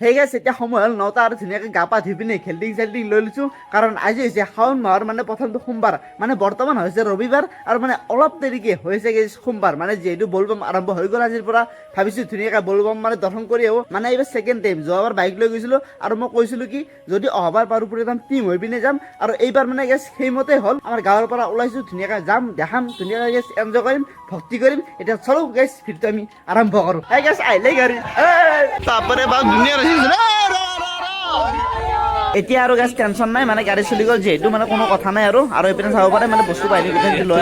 সেই গেছ এতিয়া সময় হ'ল নটা আৰু ধুনীয়াকৈ গা পা ধুই পিনে খেল্ডিং, চেল্ডিং লৈ লৈছোঁ। কাৰণ আজি হৈছে শাওণ মাহৰ মানে প্ৰথমটো সোমবাৰ। মানে বৰ্তমান হৈছে ৰবিবাৰ আৰু মানে অলপ দেৰিকে হৈছে সোমবাৰ। মানে যিহেতু বলবম আৰম্ভ হৈ গ'ল আজিৰ পৰা। ভাবিছোঁ ধুনীয়াকৈ বলবম মানে দৰ্শন কৰি আহোঁ। মানে এইবাৰ ছেকেণ্ড টাইম যোৱাবাৰ বাইক লৈ গৈছিলোঁ আৰু মই কৈছিলোঁ কি, যদি অহাবাৰ পাৰোঁ পুৰা একদম টিম হৈ পিনে যাম আৰু এইবাৰ মানে গেছ সেইমতে হ'ল। আমাৰ গাঁৱৰ পৰা ওলাইছোঁ, ধুনীয়াকৈ যাম, দেখাম, ধুনীয়াকৈ গেছ এনজয় কৰিম ভক্তি কৰিম। এতিয়া চলো গেছ ভিৰটো আমি আৰম্ভ কৰোঁ। এই গেছ আহিলেই গাড়ী। দুনিয়া এতিয়া আৰু গাছ টেনশ্যন নাই মানে গাড়ী চলি গ'ল যিহেতু মানে কোনো কথা নাই আৰু আৰু এইপিনে চাব পাৰে মানে বস্তু বাহিনী গোটেই লৈ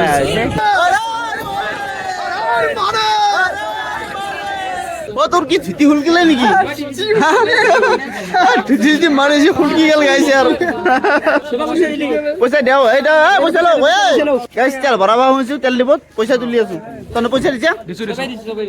অহা অ তোৰ কি ধুতি খুলকিলে নেকি? ধুতি ধুতি মাৰি যি খুলকি গেল গাইছে আৰু পইচা দিওঁ এই দে পইচা লওঁ গাইছ তেল ভৰাব শুনিছোঁ তেল ডিপত পইচা তুলি আছোঁ। তনে পইচা দিছা?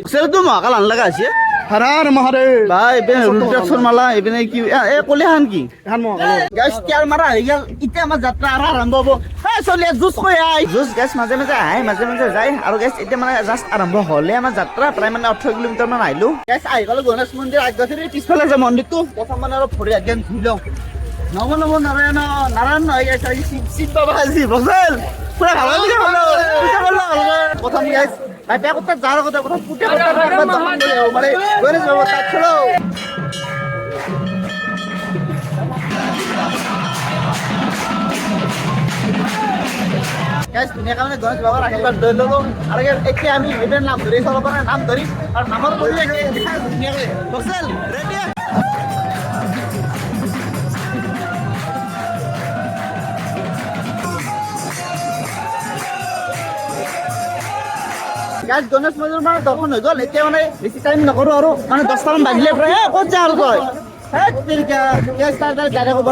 পইচাটো মহাকাল আনলাগা হৈছে হারার মহারে বা এইপিনে ৰুদ্ৰাক্ষৰ মালা এইপিনে কি এ- কলে হান কি? হান মহাকাল। গাইছ তেল মাৰা হৈ গেল এতিয়া আমাৰ যাত্ৰা আৰু আৰম্ভ হ'ব এই চলি জুচ কৈ আই। জুচ গেছ মাজে মাজে আহে মাজে মাজে যায়। আৰু গেছ এতিয়া মানে জাষ্ট আৰম্ভ হ'লে আমাৰ যাত্ৰা প্ৰায় মানে ওঠৰ কিলোমিটাৰ মান আহিলো। আহি গ'লো গণেশ মন্দিৰ আগবাছৰি পিছফালে আছে মন্দিৰটো। প্ৰথম মানে অলপ ভৰি আজ্ঞান ধুই লওঁ। নম নম নাৰায়ণ নাৰায়ণ নহয় গেছ আজি শিৱ শিৱ বাবা আজি গেছ বাইপে কথা যাৰ কথা আহোঁ মানে গণেশ বাবা তাত চলো। গাইজ ধুনীয়াকৈ মানে গণেশ বাবাৰ আশীৰ্বাদ লৈ ল'লো। আৰু guys, এতিয়া আমি এইবাৰ নাম চাব পৰা নাম ধৰিম আৰু নামৰ পৰিৱেশ ধুনীয়াকৈ বচল ৰেডি গাইজ গণেশ মন্দিৰ মানে দৰ্শন হৈ গ'ল। এতিয়া মানে বেছি টাইম নকৰোঁ আৰু। মানে দহটামান বাজিলে প্ৰায়। এ ক'ত যা গেছ তাৰ তাৰ গাড়ী ক'ব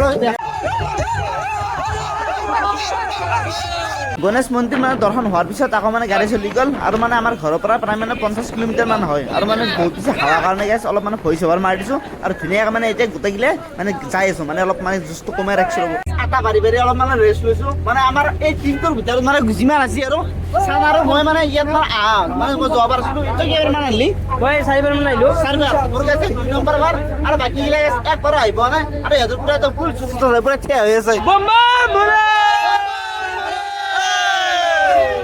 গণেশ মন্দিৰ মানে দৰ্শন হোৱাৰ পিছত আকৌ মানে গাড়ী চলি গ'ল আৰু মানে আমাৰ ঘৰৰ পৰা প্ৰায় মানে পঞ্চাছ কিলোমিটাৰ মান হয়। আৰু মানে বহুত বেছি হাৱা কাৰণে গেছ অলপ মানে ভইচ অভাৰ মাৰি দিছোঁ আৰু ধুনীয়াকৈ মানে এতিয়া গোটেইগিলে মানে যাই আছোঁ মানে অলপ মানে জুচটো কমাই ৰাখিছোঁ আটা বাঢ়ি বাঢ়ি অলপ মানে ৰেষ্ট লৈছোঁ মানে আমাৰ এই টিমটোৰ ভিতৰত মানে যিমান আছে আৰু চাম আৰু মই মানে ইয়াত মানে আহ মানে মই যোৱাবাৰ আছিলোঁ এতিয়া কেইবাৰমান আনিলি মই চাৰিবাৰ মান আহিলো। চাৰিবাৰ মোৰ কাছে দুই নম্বৰ বাৰ আৰু বাকীগিলা একবাৰো আহিব নাই আৰু সিহঁতৰ পুৰা একদম ফুল চুচুত হৈ পুৰা থিয় হৈ আছে।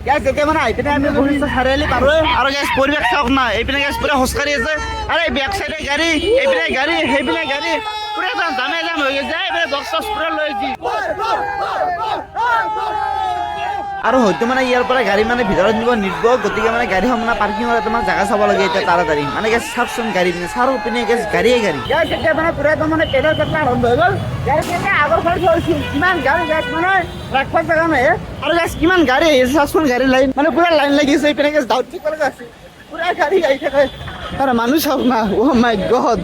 গেছ এতিয়া মানে আহি পিনে আমি বহিছো চাৰিআলি পাৰোঁ। আৰু গেছ পৰিৱেশ চাওক না, এইপিনে গেছ পুৰা খোজকাঢ়ি আছে। আৰু বেক চাইডে গাড়ী, এইপিনে গাড়ী, সেইপিনে গাড়ী। পুৰা একদম জামে জাম হৈ গৈছে। এইপিনে বক্স চক্স পুৰা লৈ আহিছে আৰু হয়তো মানে ইয়াৰ পৰা গাড়ী মানে ভিতৰত নিব নিদিব গতিকে মানে গাড়ীখন মানে পাৰ্কিঙৰ এটা মানে জাগা চাব লাগে এতিয়া তাড়াতাড়ি মানে গেছ চাওকচোন গাড়ী পিনে, চাৰো পিনে গেছ গাড়ীয়ে গাড়ী। এতিয়া মানে পুৰা একদম মানে পেডেল যাত্ৰা আৰম্ভ হৈ গ'ল? গাড়ী পিনে আগৰ ফালে থৈছিল কিমান গাড়ী গেছ মানে ৰাখবা জাগা নাই আৰু গেছ কিমান গাড়ী আহিছে চাওকচোন গাড়ী লাইন মানে পুৰা লাইন লাগি আছে, এইপিনে গেছ ডাউট ঠিক লগা আছে। পুৰা গাড়ী আহি থাকে। আৰু মানুহ চাওক না। অ' মাই গড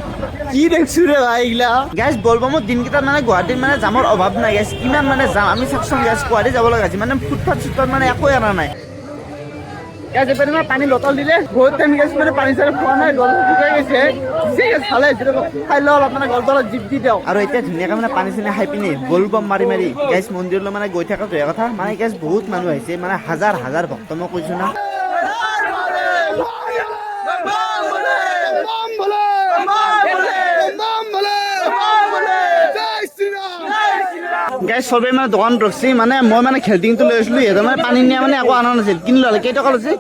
কি দেখছ ৰে ভাই এইগিলা গেছ বলবমৰ দিনকেইটাত মানে গুৱাহাটীত মানে জামৰ অভাৱ নাই। গেছ কিমান মানে যাম আমি চাওকচোন গেছ গুৱাহাটী যাব লগা হৈছে। মানে ফুটপাথ চুটপাথ মানে একোৱে এৰা নাই। গেছ এপিনে মানে পানী বটল দিলে। বহুত টাইম গেছ মানে পানী চানী খোৱা নাই। গল শুকাই গৈছে। ঠিক আছে ভালে হৈছে। খাই লওঁ অলপ মানে গলটো অলপ জিপ দি দিওঁ। আৰু এতিয়া ধুনীয়াকৈ মানে পানী চানী খাই পিনে বলবম মাৰি মাৰি। গেছ মন্দিৰলৈ মানে গৈ থকাটোৱে কথা। মানে গেছ বহুত মানুহ আহিছে। মানে হাজাৰ হাজাৰ ভক্ত মই কৈছোঁ না বাম বলে বাম বলে জয় শ্রীরাম গাইজ চবে মানে দোকান ৰখছি মানে মই মানে খেলটিংটো লৈ আছিলোঁ সিহঁতে মানে পানী নিয়া মানে একো অনা নাছিল। কিনি ল'লে কেই টকা লৈছে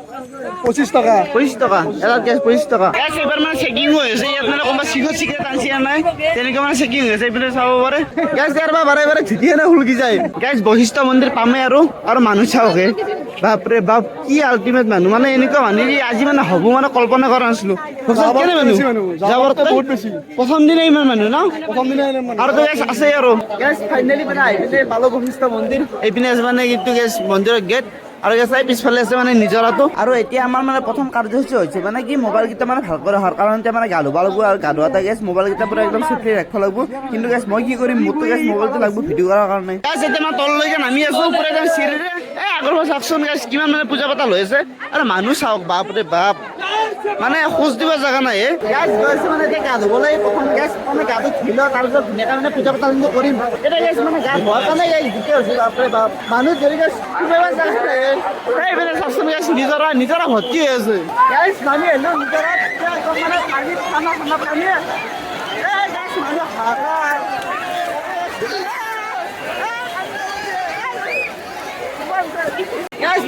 পঁচিছ টকা। পঁচিছ টকা এটা গেছ পঁচিছ টকা। গেছ এইবাৰ মানে চেকিং হৈ আছে ইয়াত মানে কোনোবা চিগত চিগৰেট আনছি নে নাই তেনেকৈ মানে চেকিং হৈ আছে এইপিনে চাব পাৰে। গেছ ইয়াৰ পৰা বাৰে বাৰে ধুতি এনে হুলকি যায়। গেছ বৈশিষ্ট্য মন্দিৰ পামে আৰু আৰু মানুহ চাওকে বাপৰে বাপ কি আল্টিমেট মানুহ? মানে এনেকুৱা মানুহ যে আজি মানে হ'ব মানে কল্পনা কৰা নাছিলো। কেনে মানুহ, যাবৰ যাবৰতে বহুত বেছি। প্ৰথম দিনা ইমান মানুহ ন? দিনে মানে। আৰু তো গেছ আছে আৰু। গেছ ফাইনেলি মানে আহি পিনে পালো বশিষ্ঠ মন্দিৰ এইপিনে আছে মানে কিন্তু গেছ মন্দিৰৰ গেট আৰু গেছ এই পিছফালে আছে মানে নিজৰাটো আৰু এতিয়া আমাৰ মানে প্ৰথম কাৰ্যসূচী হৈছে মানে কি মোবাইলকেইটা মানে ভালকৈ ৰখাৰ কাৰণ এতিয়া মানে গা ধুব লাগিব আৰু গা ধোৱাতে গেছ মোবাইলকেইটা পুৰা একদম চেফলি ৰাখিব লাগিব। কিন্তু গেছ মই কি কৰিম মোৰতো গেছ মোবাইলটো লাগিব ভিডিঅ' কৰাৰ কাৰণে। তললৈকে নামি আছো এই আগৰ চাওকচোন গেছ কিমান মানে পূজা পাতল হৈ আছে। আৰু মানুহ চাওক, বাপৰে বাপ। মানে খোজ দিব জেগা নাই গেছ গৈছে মানে এতিয়া গা ধুবলৈ, প্ৰথম গেছ মানে গাটো ধুই লওঁ তাৰপিছত ধুনীয়াকৈ মানে পূজা পাতলটো কৰিম। এতিয়া গেছ মানে গা ধোৱাৰ কাৰণে গেছ জিকে হৈছে, বাপৰে বাপ। মানুহ যদি গেছ জেগা নাই প্রাইভেটের কাস্টমার নিজেরা নিজেরা ভর্তি হয়েছে। নামি এলো, নিজেরা মানে পানি খানা খানা পানি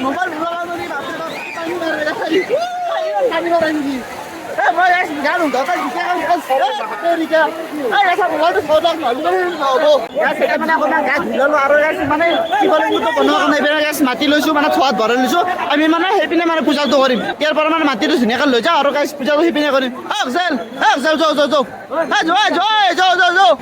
মোবাইল মোবাইল পানি মারে পানি মারে মানে মানে মাতি লৈছোঁ মানে থোৱাত ভৰাই লৈছো আমি মানে সেইপিনে মানে পূজাটো কৰিম ইয়াৰ পৰা মানে মাটিটো ধুনীয়াকৈ লৈ যাওঁ আৰু গাইছ পূজাটো সেইপিনে কৰিম অ জেল অ যাওঁ যাওঁ যাওঁ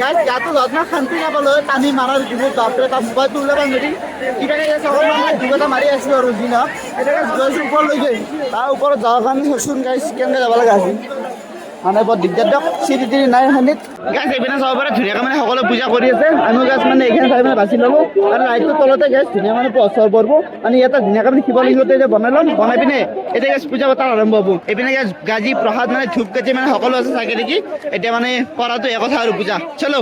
গাইজ ইয়াতো যত্ন শান্তি নাপালোঁ, টানি মাৰাৰ যিবোৰ বাপৰে তাৰ মোবাইলটো ওলাব নোৱাৰি কিবা গাইজ মানে দুখ এটা মাৰি আছিলোঁ আৰু দিনত এতিয়া গাইজ গৈছোঁ ওপৰলৈকে তাৰ ওপৰত যাবৰ কাৰণে চচোন গাইজ কেনেকৈ যাব লগা আছিল মানে বৰ দিগদাৰ দিয়ক। চিৰি তিৰি নাই খানিত গাইজ এইপিনে চাব পাৰে, ধুনীয়াকৈ মানে সকলোৱে পূজা কৰি আছে। আমি গাইজ মানে এইখিনি চাই মানে বাছি ল'লোঁ। আৰু লাইটটোৰ তলতে গাইজ ধুনীয়া মানে প্ৰচাৰ কৰিব মানে ইয়াতে ধুনীয়াকৈ মানে শিৱলিংগটো এতিয়া বনাই ল'ম। বনাই পিনে এতিয়া গাইজ পূজা পাতা আৰম্ভ হ'ব। এইপিনে গাইজ গাজি, প্ৰসাদ মানে ধূপ কাটি মানে সকলো আছে চাগে নেকি? এতিয়া মানে কৰাটো এক কথা আৰু পূজা। চলো।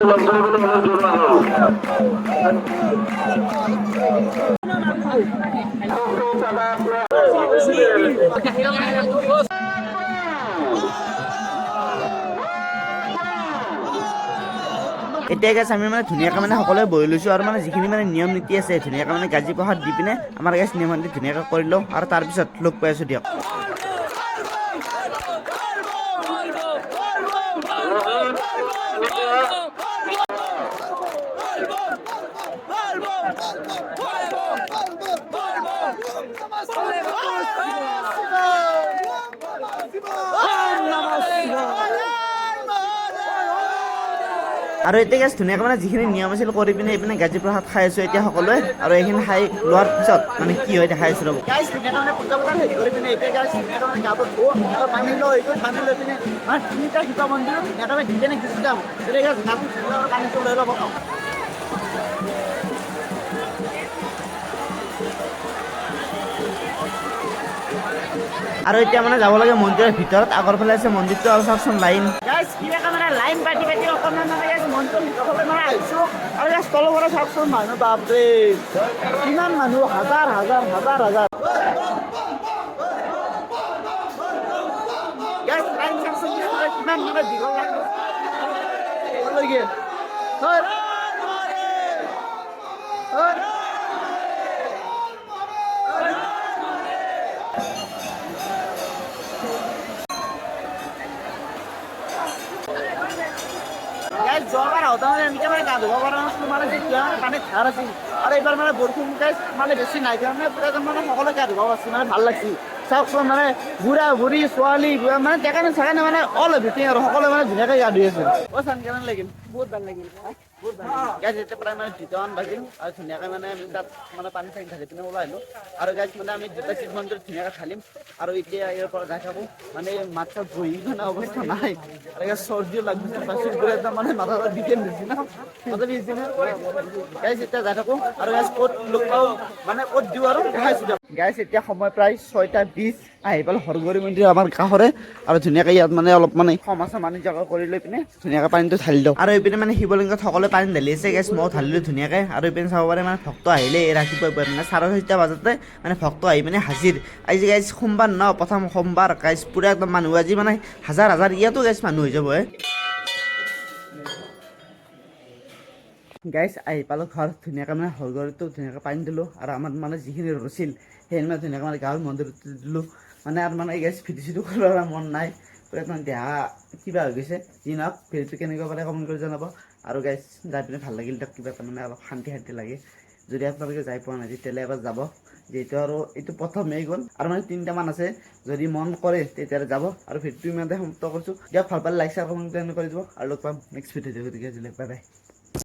এতিয়া গেছ আমি মানে ধুনীয়াকৈ মানে সকলোৱে বহি লৈছোঁ আৰু মানে যিখিনি মানে নিয়ম নীতি আছে ধুনীয়াকৈ মানে গাজি প্ৰসাদ দি পিনে আমাৰ গেছ নিয়ম নীতি ধুনীয়াকৈ কৰি লওঁ আৰু তাৰপিছত লগ পাই আছোঁ দিয়ক আৰু এতিয়া গেছ ধুনীয়াকৈ মানে যিখিনি নিয়ম আছিল কৰি পিনে এইপিনে গাজি প্ৰসাদ খাই আছোঁ এতিয়া সকলোৱে। আৰু এইখিনি খাই লোৱাৰ পিছত মানে কি হয় দেখাই আছোঁ ৰ'ব। গাইছ ধুনীয়াকৈ মানে আৰু এতিয়া মানে যাব লাগে মন্দিৰৰ ভিতৰত। আগৰ ফালে আছে মন্দিৰটো আৰু চাওকচোন লাইন। মানে লাইন পাতি পাতি অকণমান মানে মন্দিৰৰ ভিতৰলৈ মানে আহিছোঁ। আৰু পৰা চাওকচোন, মানুহ, বাপৰে। কিমান মানুহ, হাজাৰ হাজাৰ হাজাৰ হাজাৰ। কিমান মানে দীঘল যোৱাবাৰ মানে এনেকৈ মানে গা ধুব পৰা নাছিলোঁ মানে যেতিয়া মানে পানীত ধাৰ আছিল আৰু এইবাৰ মানে বৰষুণ মানে বেছি নাই কাৰণে মানে সকলোৱে গা ধুব পাৰিছিল মানে ভালো লাগছিল চাওকচোন মানে বুঢ়া বুঢ়ী ছোৱালী বুঢ়া মানে ডেকানে চেকানে মানে অল এভ্ৰিথিং আৰু সকলোৱে মানে ধুনীয়াকৈ গা ধুই আছিল অ' চান কেনে লাগিল? বহুত ভালো লাগিল। বহুত ভালো লাগিল। গাইজ এতিয়া প্ৰায় মানে দুটামান বাজিল আৰু ধুনীয়াকৈ মানে আমি তাত মানে পানী চানী ঢালি পিনে ওলাই আহিলোঁ। আৰু গাইজ মানে আমি দুটা শিৱ মন্দিৰত ধুনীয়াকৈ ঢালিম আৰু এতিয়া ইয়াৰ পৰা যাই থাকোঁ। মানে মাত চাত বহি মানে অৱস্থা নাই। আৰু ইয়াৰ চৰ্দিও লাগিছে পাছত একদম মানে মাথাটো বিকেন দিছে না। মাথা বিছে না। গাইজ এতিয়া যাই থাকোঁ। আৰু গাইজ ক'ত লগ পাওঁ মানে ক'ত দিওঁ আৰু দেখাইছোঁ গাইজ এতিয়া সময় প্ৰায় ছয়টা বিছ। আহি পেলাই হৰগৰি মন্দিৰ আমাৰ কাষৰে আৰু ধুনীয়াকৈ ইয়াত মানে অলপ মানে সমাজ মানি জগা কৰি লৈ পিনে ধুনীয়াকৈ পানীটো ঢালি দিওঁ আৰু এইপিনে মানে শিৱলিংগত সকলোৱে পানী ঢালি আছে গেছ ময়ো ঢালিলোঁ ধুনীয়াকৈ। আৰু এইপিনে চাব পাৰে মানে ভক্ত আহিলে এই ৰাতিপুৱা পুৱাই মানে চাৰে ছয়টা বজাতে মানে ভক্ত আহি পিনে হাজিৰ। আজি গাইজ সোমবাৰ ন প্ৰথম সোমবাৰ গাইজ পুৰা একদম মানুহ আজি মানে হাজাৰ হাজাৰ ইয়াতো গাইজ মানুহ হৈ যাব হে গাইজ আহি পালোঁ ঘৰত ধুনীয়াকৈ মানে হৰগৰিটো ধুনীয়াকৈ পানী দিলোঁ আৰু আমাৰ মানে যিখিনি ৰছিল মানে ধুনীয়াকৈ মানে গাঁৱৰ মন্দিৰত দিলোঁ। মানে আৰু মানে গাইজ ভিডিঅ' চিডিঅ' কৰাৰ মন নাই। পুৰা একদম দেহা কিবা হৈ গৈছে। যি নহওক ভিডিঅ'টো কেনেকুৱা পালে কমেণ্ট কৰি জনাব। আৰু গাইজ যাই পিনে ভালো লাগিল দিয়ক, কিবা এটা মানে অলপ শান্তি শান্তি লাগে। যদি আপোনালোকে যাই পোৱা নাই, তেতিয়াহ'লে এবাৰ যাব। যিহেতু আৰু এইটো প্ৰথমেই গ'ল। আৰু মানে তিনিটামান আছে। যদি মন কৰে, তেতিয়াহ'লে যাব। আৰু ভিডিঅ'টো ইমানতে সমাপ্ত কৰিছোঁ। দিয়ক, ভালো পালে লাইক শ্বেয়াৰ কমেণ্ট কৰি দিব। আৰু লগ পাম নেক্সট ভিডিঅ'টো গতিকে আজিলৈ বাই বাই